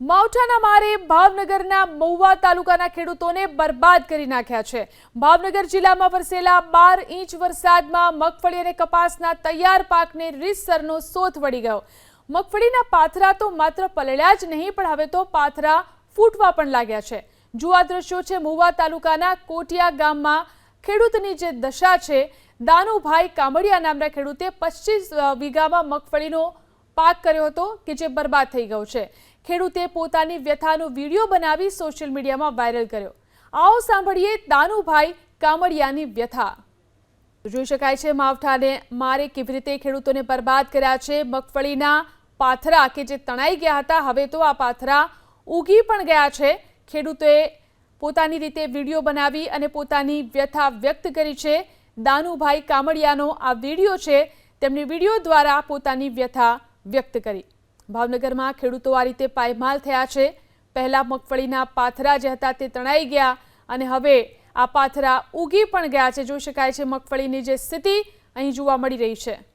માવઠાના મારે ભાવનગરના મહુવા તાલુકાના ખેડૂતોને બરબાદ કરી નાખ્યા છે. ભાવનગર જિલ્લામાં વરસેલા બાર ઇંચ વરસાદમાં મગફળી અને કપાસના તૈયાર પાકને રીતસરનો સોથ વળી ગયો. મગફળીના પાથરા તો માત્ર પલળ્યા જ નહીં, પણ હવે તો પાથરા ફૂટવા પણ લાગ્યા છે. જુઓ આ દ્રશ્યો છે મહુવા તાલુકાના કોટિયા ગામમાં, ખેડૂતની જે દશા છે, દાનુભાઈ કામડિયા નામના ખેડૂતે પચીસ વીઘામાં મગફળીનો પાક કર્યો હતો કે જે બરબાદ થઈ ગયો છે. ખેડૂતે પોતાની વ્યથાનો વીડિયો બનાવી સોશિયલ મીડિયામાં વાયરલ કર્યો. આવો સાંભળીએ દાનુભાઈ કામડિયાની વ્યથા. જોઈ શકાય છે માવઠાને મારે કેવી રીતે ખેડૂતોને બરબાદ કર્યા છે? મગફળીના પાથરા કે જે તણાઈ ગયા હતા, હવે તો આ પાથરા ઉગી પણ ગયા છે. ખેડૂતોએ પોતાની રીતે વીડિયો બનાવી અને પોતાની વ્યથા વ્યક્ત કરી છે. દાનુભાઈ કામડિયાનો આ વીડિયો છે. તેમની વીડિયો દ્વારા પોતાની વ્યથા વ્યક્ત કરી. ભાવનગરમાં ખેડૂતો આ રીતે પાયમાલ થયા છે. પહેલા મગફળીના પાથરા જે હતા તે તણાઈ ગયા અને હવે આ પાથરા ઉગી પણ ગયા છે. જોઈ શકાય છે મગફળીની જે સ્થિતિ અહીં જોવા મળી રહી છે.